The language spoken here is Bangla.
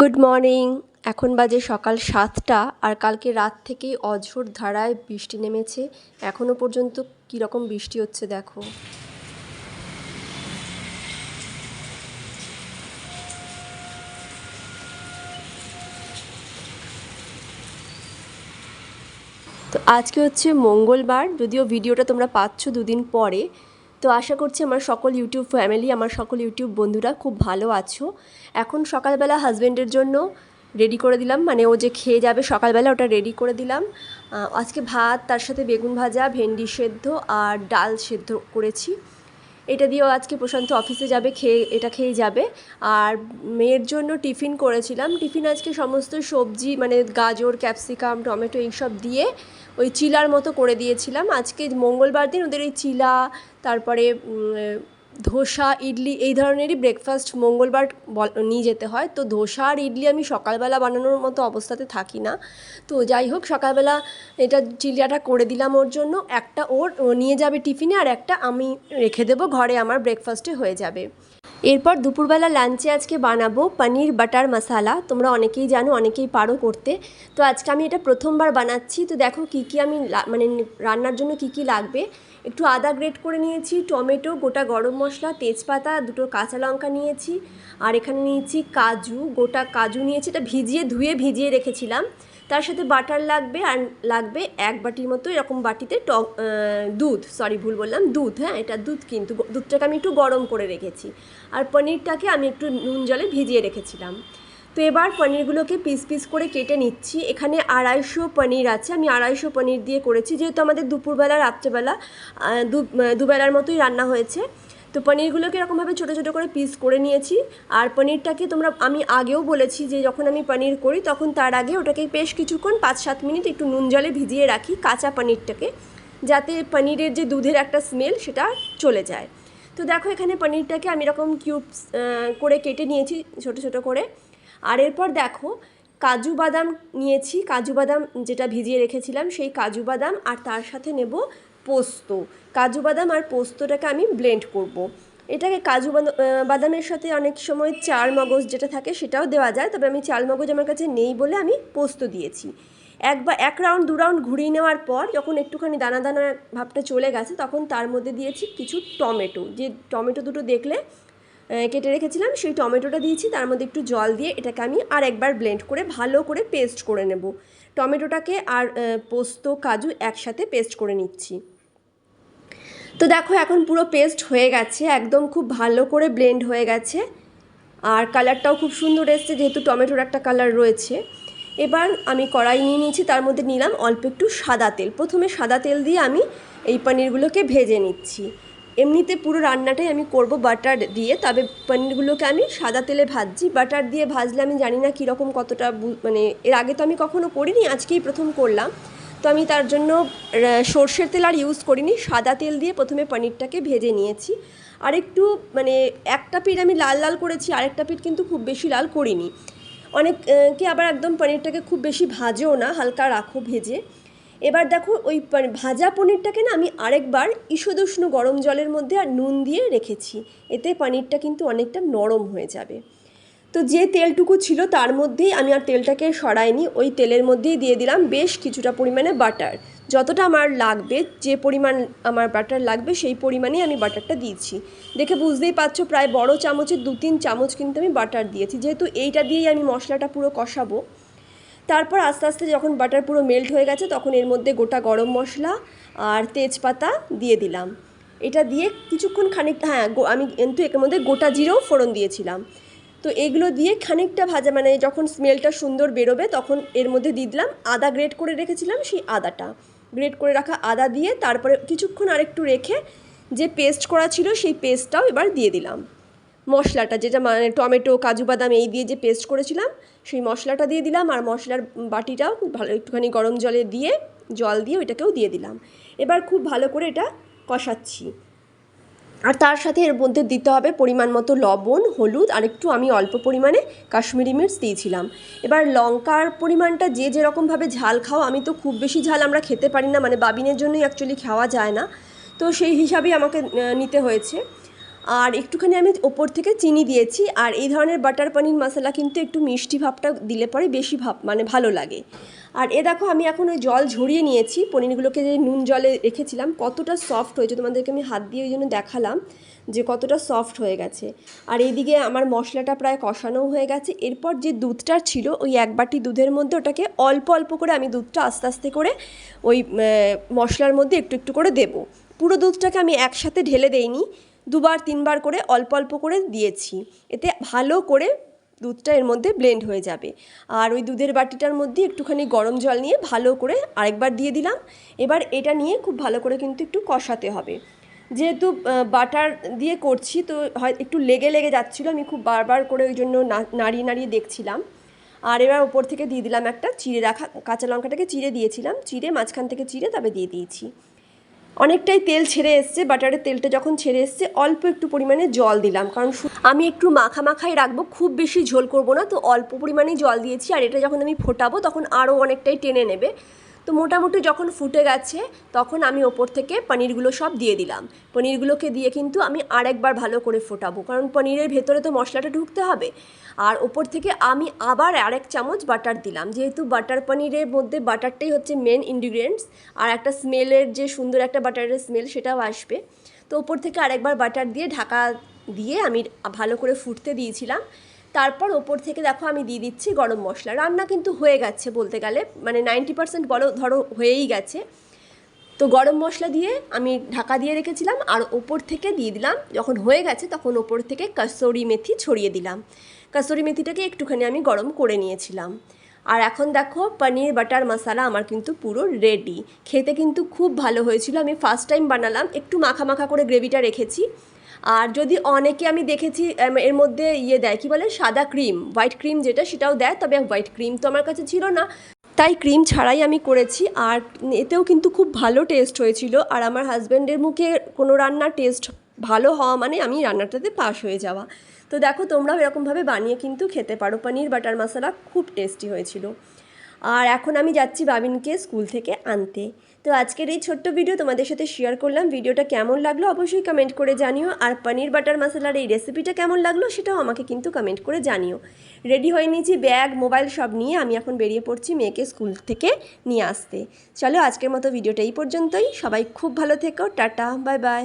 গুড মর্নিং এখন বাজে সকাল সাতটা আর কালকে রাত থেকেই অঝোর ধারায় বৃষ্টি নেমেছে। এখনও পর্যন্ত কীরকম বৃষ্টি হচ্ছে দেখো। তো আজকে হচ্ছে মঙ্গলবার, যদিও ভিডিওটা তোমরা পাচ্ছ দুদিন পরে। তো আশা করছি আমার সকল ইউটিউব ফ্যামিলি আমার সকল ইউটিউব বন্ধুরা খুব ভালো আছো। এখন সকালবেলা হাজব্যান্ডের জন্য রেডি করে দিলাম মানে ও যে খেয়ে যাবে সকালবেলা ওটা রেডি করে দিলাম। আজকে ভাত, তার সাথে বেগুন ভাজা, ভেন্ডি সেদ্ধ আর ডাল সেদ্ধ করেছি। এটা দিয়েও আজকে প্রশান্ত অফিসে যাবে, খেয়ে, এটা খেয়েই যাবে। আর মেয়ের জন্য টিফিন করেছিলাম। টিফিন আজকে সমস্ত সবজি মানে গাজর ক্যাপসিকাম টমেটো এইসব দিয়ে ওই চিলার মতো করে দিয়েছিলাম। আজকে মঙ্গলবার দিন ওদের এই চিলা তারপরে ধোসা, ইডলি এই ধরনেরই ব্রেকফাস্ট মঙ্গলবার নিয়ে যেতে হয়। তো ধোসা আর ইডলি আমি সকালবেলা বানানোর মতো অবস্থাতে থাকি না। তো যাই হোক, সকালবেলা এটা চিলিয়াটা করে দিলাম ওর জন্য। একটা ওর নিয়ে যাবে টিফিনে আর একটা আমি রেখে দেবো, ঘরে আমার ব্রেকফাস্টে হয়ে যাবে। এরপর দুপুরবেলা লাঞ্চে আজকে বানাবো পনির বাটার মশালা। তোমরা অনেকেই জানো, অনেকেই পারো করতে। তো আজকে আমি এটা প্রথমবার বানাচ্ছি। তো দেখো কী কী আমি মানে রান্নার জন্য কী কী লাগবে। একটু আদা গ্রেট করে নিয়েছি, টমেটো, গোটা গরম মশলা, তেজপাতা, দুটো কাঁচা লঙ্কা নিয়েছি, আর এখানে নিয়েছি কাজু, গোটা কাজু নিয়েছি। এটা ভিজিয়ে, ধুয়ে ভিজিয়ে রেখেছিলাম। তার সাথে বাটার লাগবে আর লাগবে এক বাটির মতো এরকম বাটিতে টক দুধ সরি ভুল বললাম, দুধ হ্যাঁ এটা দুধ কিন্তু দুধটাকে আমি একটু গরম করে রেখেছি। আর পনিরটাকে আমি একটু নুন জলে ভিজিয়ে রেখেছিলাম। তো এবার পনিরগুলোকে পিস পিস করে কেটে নিচ্ছি। এখানে আড়াইশো পনির আছে। আমি আড়াইশো পনির দিয়ে করেছি। যেহেতু আমাদের দুপুরবেলা, রাত্রেবেলা দুবেলার মতোই রান্না হয়েছে। তো পনিরগুলোকে এরকমভাবে ছোটো ছোটো করে পিস করে নিয়েছি। আর পনিরটাকে তোমরা, আমি আগেও বলেছি যে যখন আমি পনির করি, তখন তার আগে ওটাকে বেশ কিছুক্ষণ পাঁচ সাত মিনিট একটু নুন জলে ভিজিয়ে রাখি কাঁচা পনিরটাকে, যাতে পনিরের যে দুধের একটা স্মেল সেটা চলে যায়। তো দেখো এখানে পনিরটাকে আমি এরকম কিউবস করে কেটে নিয়েছি ছোটো ছোটো করে। আর এরপর দেখো, কাজু বাদাম নিয়েছি, কাজু বাদাম যেটা ভিজিয়ে রেখেছিলাম সেই কাজু বাদাম, আর তার সাথে নেব পোস্ত, কাজু বাদাম আর পোস্তটাকে আমি ব্লেন্ড করব। এটাকে কাজু বাদামের সাথে অনেক সময় চার মগজ যেটা থাকে সেটাও দেওয়া যায়, তবে আমি চাল মগজ আমার কাছে নেই বলে আমি পোস্ত দিয়েছি। একবার, এক রাউন্ড দু রাউন্ড ঘুরিয়ে নেওয়ার পর যখন একটুখানি দানা দানা ভাবটা চলে গেছে, তখন তার মধ্যে দিয়েছি কিছু টমেটো। যে টমেটো দুটো দেখলে কেটে রেখেছিলাম, সেই টমেটোটা দিয়েছি, তার মধ্যে একটু জল দিয়ে এটাকে আমি আর একবার ব্লেন্ড করে ভালো করে পেস্ট করে নেব। টমেটোটাকে আর পোস্ত, কাজু একসাথে পেস্ট করে নিচ্ছি। তো দেখো, এখন পুরো পেস্ট হয়ে গেছে, একদম খুব ভালো করে ব্লেন্ড হয়ে গেছে। আর কালারটাও খুব সুন্দর এসছে, যেহেতু টমেটোর একটা কালার রয়েছে। এবার আমি কড়াই নিয়ে নিয়েছি, তার মধ্যে নিলাম অল্প একটু সাদা তেল। প্রথমে সাদা তেল দিয়ে আমি এই পনিরগুলোকে ভেজে নিচ্ছি। এমনিতে পুরো রান্নাটাই আমি করব বাটার দিয়ে, তবে পনিরগুলোকে আমি সাদা তেলে ভাজছি। বাটার দিয়ে ভাজলে আমি জানি না কীরকম কতটা মানে এর আগে তো আমি কখনো করিনি, আজকেই প্রথম করলাম। তো আমি তার জন্য সর্ষের তেল আর ইউজ করিনি সাদা তেল দিয়ে প্রথমে পনিরটাকে ভেজে নিয়েছি। আর একটু মানে একটা পিঠ আমি লাল লাল করেছি আরেকটা পিঠ কিন্তু খুব বেশি লাল করিনি। অনেক আহ, কে আবার একদম পনিরটাকে খুব বেশি ভাজেও না হালকা রাখো ভেজে। এবার দেখো ওই ভাজা পনিরটাকে না আমি আরেকবার ঈষদুষ্ণ গরম জলের মধ্যে আর নুন দিয়ে রেখেছি। এতে পনিরটা কিন্তু অনেকটা নরম হয়ে যাবে। তো যে তেলটুকু ছিল তার মধ্যেই আমি আর তেলটাকে সরাইনি। ওই তেলের মধ্যেই দিয়ে দিলাম বেশ কিছুটা পরিমাণে বাটার। যতটা আমার লাগবে, যে পরিমাণ আমার বাটার লাগবে, সেই পরিমাণেই আমি বাটারটা দিয়েছি। দেখে বুঝতেই পারছ, প্রায় বড় চামচের দু তিন চামচ কিন্তু আমি বাটার দিয়েছি। যেহেতু এইটা দিয়েই আমি মশলাটা পুরো কষাবো। তারপর আস্তে আস্তে যখন বাটার পুরো মেল্ট হয়ে গেছে, তখন এর মধ্যে গোটা গরম মশলা আর তেজপাতা দিয়ে দিলাম। এটা দিয়ে কিছুক্ষণ খানিক হ্যাঁ আমি কিন্তু এর মধ্যে গোটা জিরেও ফোড়ন দিয়েছিলাম। তো এগুলো দিয়ে খানিকটা ভাজা মানে যখন স্মেলটা সুন্দর বেরোবে, তখন এর মধ্যে দিয়ে দিলাম আদা গ্রেট করে রেখেছিলাম, সেই আদাটা। গ্রেট করে রাখা আদা দিয়ে তারপরে কিছুক্ষণ আরেকটু রেখে যে পেস্ট করা ছিল, সেই পেস্টটাও এবার দিয়ে দিলাম। মশলাটা যেটা মানে টমেটো, কাজু বাদাম, এই দিয়ে যে পেস্ট করেছিলাম, সেই মশলাটা দিয়ে দিলাম আর মশলার বাটিটাও খুব ভালো, একটুখানি গরম জলে দিয়ে, জল দিয়ে ওইটাকেও দিয়ে দিলাম। এবার খুব ভালো করে এটা কষাচ্ছি। আর তার সাথে এর মধ্যে দিতে হবে পরিমাণ মতো লবণ, হলুদ, আর একটু আমি অল্প পরিমাণে কাশ্মীরি মির্চ দিয়েছিলাম। এবার লঙ্কার পরিমাণটা যে যেরকমভাবে ঝাল খাও, আমি তো খুব বেশি ঝাল আমরা খেতে পারি না মানে বাবিনের জন্যই অ্যাকচুয়ালি খাওয়া যায় না। তো সেই হিসাবেই আমাকে নিতে হয়েছে। আর একটুখানি আমি ওপর থেকে চিনি দিয়েছি, আর এই ধরনের বাটার পনির মশলা কিন্তু একটু মিষ্টি ভাবটা দিলে পরে বেশি ভাব মানে ভালো লাগে। আর এ দেখো, আমি এখন ওই জল ঝরিয়ে নিয়েছি, পনিরগুলোকে যে নুন জলে রেখেছিলাম, কতটা সফট হয়েছে, তোমাদেরকে আমি হাত দিয়ে ওই জন্য দেখালাম যে কতটা সফট হয়ে গেছে। আর এইদিকে আমার মশলাটা প্রায় কষানোও হয়ে গেছে, এরপর যে দুধটা ছিল, ওই এক বাটি দুধের মধ্যে ওটাকে অল্প অল্প করে আমি দুধটা আস্তে আস্তে করে ওই মশলার মধ্যে একটু একটু করে দেবো। পুরো দুধটাকে আমি একসাথে ঢেলে দেইনি দুবার, তিনবার করে অল্প অল্প করে দিয়েছি। এতে ভালো করে দুধটা এর মধ্যে ব্লেন্ড হয়ে যাবে। আর ওই দুধের বাটিটার মধ্যে একটুখানি গরম জল নিয়ে ভালো করে আরেকবার দিয়ে দিলাম। এবার এটা নিয়ে খুব ভালো করে কিন্তু একটু কষাতে হবে। যেহেতু বাটার দিয়ে করছি, তো হয়, একটু লেগে লেগে যাচ্ছিল। আমি খুব বারবার করে ওই জন্য নাড়িয়ে নাড়িয়ে দেখছিলাম। আর এবার ওপর থেকে দিয়ে দিলাম একটা চিড়ে রাখা, কাঁচা লঙ্কাটাকে চিড়ে দিয়েছিলাম। চিড়ে মাঝখান থেকে চিড়ে তবে দিয়ে দিয়েছি। অনেকটাই তেল ছেড়ে এসছে, বাটারের তেলটা যখন ছেড়ে এসছে, অল্প একটু পরিমাণে জল দিলাম। কারণ আমি একটু মাখা মাখাই রাখব, খুব বেশি ঝোল করব না, তো অল্প পরিমাণে জল দিয়েছি। আর এটা যখন আমি ফোটাবো, তখন আরও অনেকটাই টেনে নেবে। তো মোটামুটি যখন ফুটে গেছে, তখন আমি ওপর থেকে পনিরগুলো সব দিয়ে দিলাম। পনিরগুলোকে দিয়ে কিন্তু আমি আরেকবার ভালো করে ফোটাবো, কারণ পনিরের ভেতরে তো মশলাটা ঢুকতে হবে। আর ওপর থেকে আমি আবার আরেক চামচ বাটার দিলাম, যেহেতু বাটার পনিরের মধ্যে বাটারটাই হচ্ছে মেন ইনগ্রিডিয়েন্টস আর একটা স্মেলের যে সুন্দর একটা বাটারের স্মেল সেটাও আসবে। তো ওপর থেকে আরেকবার বাটার দিয়ে ঢাকা দিয়ে আমি ভালো করে ফুটতে দিয়েছিলাম। তারপর ওপর থেকে দেখো আমি দিয়ে দিচ্ছি গরম মশলা। রান্না কিন্তু হয়ে গেছে বলতে গেলে মানে নাইনটি পার্সেন্ট বলো, ধরো হয়েই গেছে। তো গরম মশলা দিয়ে আমি ঢাকা দিয়ে রেখেছিলাম, আর ওপর থেকে দিয়ে দিলাম, যখন হয়ে গেছে তখন ওপর থেকে কাসুরি মেথি ছড়িয়ে দিলাম। কাসুরি মেথিটাকে একটুখানি আমি গরম করে নিয়েছিলাম। আর এখন দেখো, পনির, বাটার মশলা আমার কিন্তু পুরো রেডি খেতে কিন্তু খুব ভালো হয়েছিল, আমি ফার্স্ট টাইম বানালাম, একটু মাখা মাখা করে গ্রেভিটা রেখেছি। আর যদি অনেকে আমি দেখেছি এর মধ্যে ইয়ে দেয়, কি বলে? সাদা ক্রিম, হোয়াইট ক্রিম যেটা, সেটাও দেয়, তবে হোয়াইট ক্রিম তো আমার কাছে ছিল না। তাই ক্রিম ছাড়াই আমি করেছি আর এতেও কিন্তু খুব ভালো টেস্ট হয়েছিল। আর আমার হাজব্যান্ডের মুখে কোনো রান্নার টেস্ট ভালো হওয়া মানে আমি রান্নাটাতে পাশ হয়ে যাওয়া। তো দেখো, তোমরাও এরকমভাবে বানিয়ে কিন্তু খেতে পারো। পনির, বাটার মশলা খুব টেস্টি হয়েছিল। আর এখন আমি যাচ্ছি বাবিনকে স্কুল থেকে আনতে। তো আজকের এই ছোট্ট ভিডিও তোমাদের সাথে শেয়ার করলাম। ভিডিওটা কেমন লাগল অবশ্যই কমেন্ট করে জানিও। আর পনির বাটার মশলার এই রেসিপিটা কেমন লাগল সেটাও আমাকে কিন্তু কমেন্ট করে জানিও। রেডি হয়ে নিয়েছি ব্যাগ মোবাইল সব নিয়ে। আমি এখন বেরিয়ে পড়ছি মেয়েকে স্কুল থেকে নিয়ে আসতে। চলো আজকের মতো ভিডিওটা এই পর্যন্তই। সবাই খুব ভালো থেকো। Tata bye bye